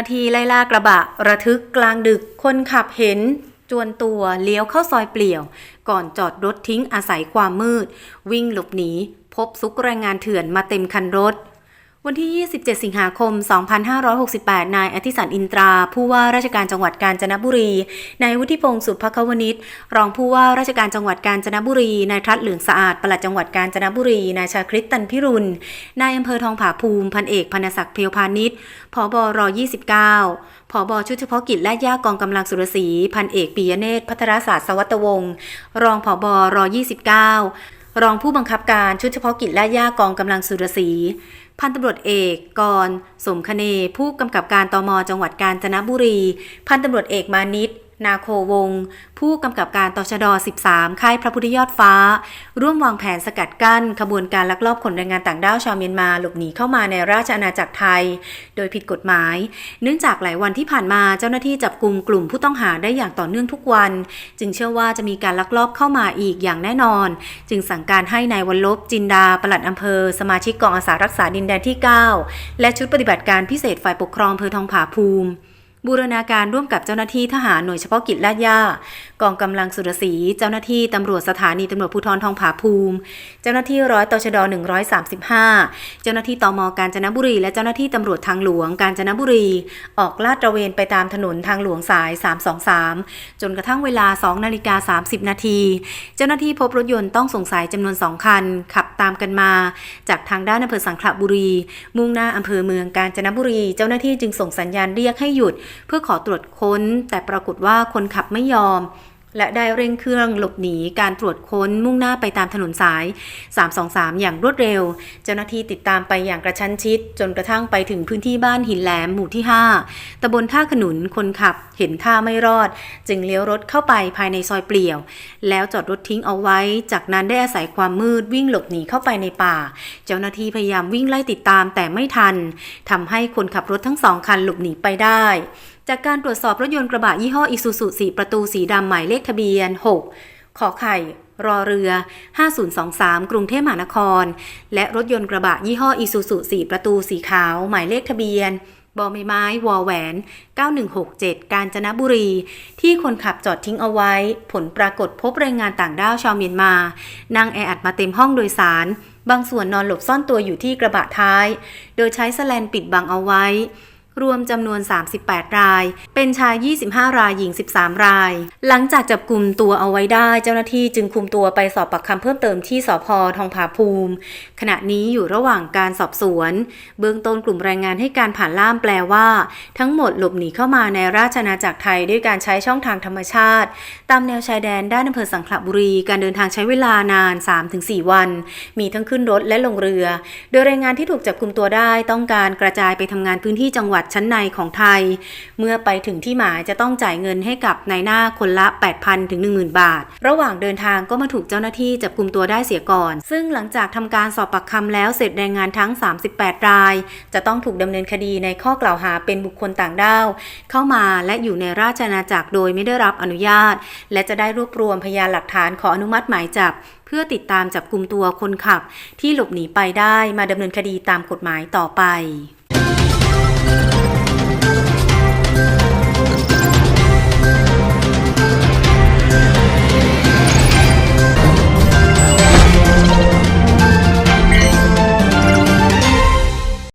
าที่ไล่ล่ากระบะ ระทึกกลางดึกคนขับเห็น จวนตัวเลี้ยวเข้าซอยเปลี่ยว ก่อนจอดรถทิ้งอาศัยความมืด วิ่งหลบหนี พบซุกแรงงานเถื่อนมาเต็มคันรถ วันที่ 27 สิงหาคม 2568 นายอธิสันอินตรา ผู้ว่าราชการจังหวัดกาญจนบุรี นายวุฒิพงศ์สุภควนิชรองผู้ว่าราชการจังหวัดกาญจนบุรี นายทัดเหลืองสะอาด ปลัดจังหวัดกาญจนบุรี นายชาคริตตันพิรุณ นายอำเภอทองผาภูมิ พันเอกพนศักดิ์เพียวพาณิชย์ผบร29ผบชุดเฉพาะกิจและย่ากองกำลังสุรศรี พันเอกปิยเนตรพัทรศาสตร์สวัตวงศ์ รองผบร29 รองผู้บังคับการชุดเฉพาะกิจและย่ากองกำลังสุรศรีพันตำรวจเอกกรสมคเน ผู้กำกับการตมจังหวัดกาญจนบุรี พันตำรวจเอกมานิต นาโควง ผู้กำกับการตชด 13 ค่ายพระพุทธยอดฟ้า ร่วมวางแผนสกัดกั้น ขบวนการลักลอบขนแรงงานต่างด้าวชาวเมียนมาหลบหนีเข้ามาในราชอาณาจักรไทย โดยผิดกฎหมาย เนื่องจากหลายวันที่ผ่านมาเจ้าหน้าที่จับกลุ่มกลุ่มผู้ต้องหาได้อย่างต่อเนื่องทุกวัน จึงเชื่อว่าจะมีการลักลอบเข้ามาอีกอย่างแน่นอน จึงสั่งการให้นายวันลบจินดาปลัดอำเภอ สมาชิกกองอาสารักษาดินแดนที่ 9 และชุดปฏิบัติการพิเศษฝ่ายปกครองอำเภอทองผาภูมิ บูรณาการร่วมกับเจ้าหน้าที่ทหารหน่วยเฉพาะกิจลาดย่า กองกำลังสุรศรีเจ้าหน้าที่ตำรวจสถานีตำรวจภูธรทองผาภูมิ เจ้าหน้าที่ร้อยตชด 135 เจ้าหน้าที่ตมกาญจนบุรี และเจ้าหน้าที่ตำรวจทางหลวงกาญจนบุรี ออกลาดตระเวนไปตามถนนทางหลวงสาย 323 จนกระทั่งเวลา 2 นาฬิกา 30 นาที เจ้าหน้าที่พบรถยนต์ต้องสงสัยจำนวน 2 คัน ขับตามกันมา จากทางด้านอำเภอสังขละบุรี มุ่งหน้าอำเภอเมืองกาญจนบุรี เจ้าหน้าที่จึงส่งสัญญาณเรียกให้หยุดเพื่อขอตรวจค้น แต่ปรากฏว่าคนขับไม่ยอม และได้เร่งเครื่องหลบหนีการตรวจค้นมุ่งหน้าไปตามถนนสาย 323 อย่างรวดเร็ว เจ้าหน้าที่ติดตามไปอย่างกระชั้นชิด จนกระทั่งไปถึงพื้นที่บ้านหินแหลมหมู่ที่ 5ตำบลท่าขนุนคนขับ เห็นท่าไม่รอด จึงเลี้ยวรถเข้าไปภายในซอยเปลี่ยว แล้วจอดรถทิ้งเอาไว้ จากนั้นได้อาศัยความมืดวิ่งหลบหนีเข้าไปในป่า เจ้าหน้าที่พยายามวิ่งไล่ติดตามแต่ไม่ทันทำให้คนขับรถทั้งสองคันหลบหนีไปได้ จากการตรวจสอบรถยนต์กระบะยี่ห้ออิซูซุสีประตูสีดำหมายเลขทะเบียน 6 ขอไข่ รอเรือ 5023 กรุงเทพมหานคร และรถยนต์กระบะยี่ห้ออิซูซุสีประตูสีขาว หมายเลขทะเบียนบอใบไม้วอแหวน 9167 กาญจนบุรี ที่คนขับจอดทิ้งเอาไว้ ผลปรากฏพบแรงงานต่างด้าวชาวเมียนมา นั่งแออัดมาเต็มห้องโดยสาร บางส่วนนอนหลบซ่อนตัวอยู่ที่กระบะท้าย โดยใช้แสแลนปิดบังเอาไว้ รวมจำนวน 38 ราย เป็นชาย 25 ราย หญิง 13 ราย หลังจากจับกลุ่มตัวเอาไว้ได้ เจ้าหน้าที่จึงคุมตัวไปสอบปากคำเพิ่มเติมที่สพทองผาภูมิ ขณะนี้อยู่ระหว่างการสอบสวน เบื้องต้นกลุ่มแรงงานให้การผ่านล่ามแปลว่า ทั้งหมดหลบหนีเข้ามาในราชอาณาจักรไทยด้วยการใช้ช่องทางธรรมชาติ ตามแนวชายแดนด้านอำเภอสังขละบุรี การเดินทางใช้เวลานาน 3-4 วัน มีทั้งขึ้นรถและลงเรือ โดยแรงงานที่ถูกจับกลุ่มตัวได้ต้องการกระจายไปทำงานพื้นที่จังหวัดชั้นในของไทย เมื่อไปถึงที่หมายจะต้องจ่ายเงินให้กับนายหน้าคนละ 8,000 ถึง 10,000 บาท ระหว่างเดินทางก็มาถูกเจ้าหน้าที่จับกลุ่มตัวได้เสียก่อน ซึ่งหลังจากทำการสอบปากคำแล้วเสร็จแรงงานทั้ง 38 ราย จะต้องถูกดำเนินคดีในข้อกล่าวหาเป็นบุคคลต่างด้าวเข้ามาและอยู่ในราชอาณาจักรโดยไม่ได้รับอนุญาต และจะได้รวบรวมพยานหลักฐานขออนุมัติหมายจับเพื่อติดตามจับกลุ่มตัวคนขับ ที่หลบหนีไปได้มาดำเนินคดีตามกฎหมายต่อไป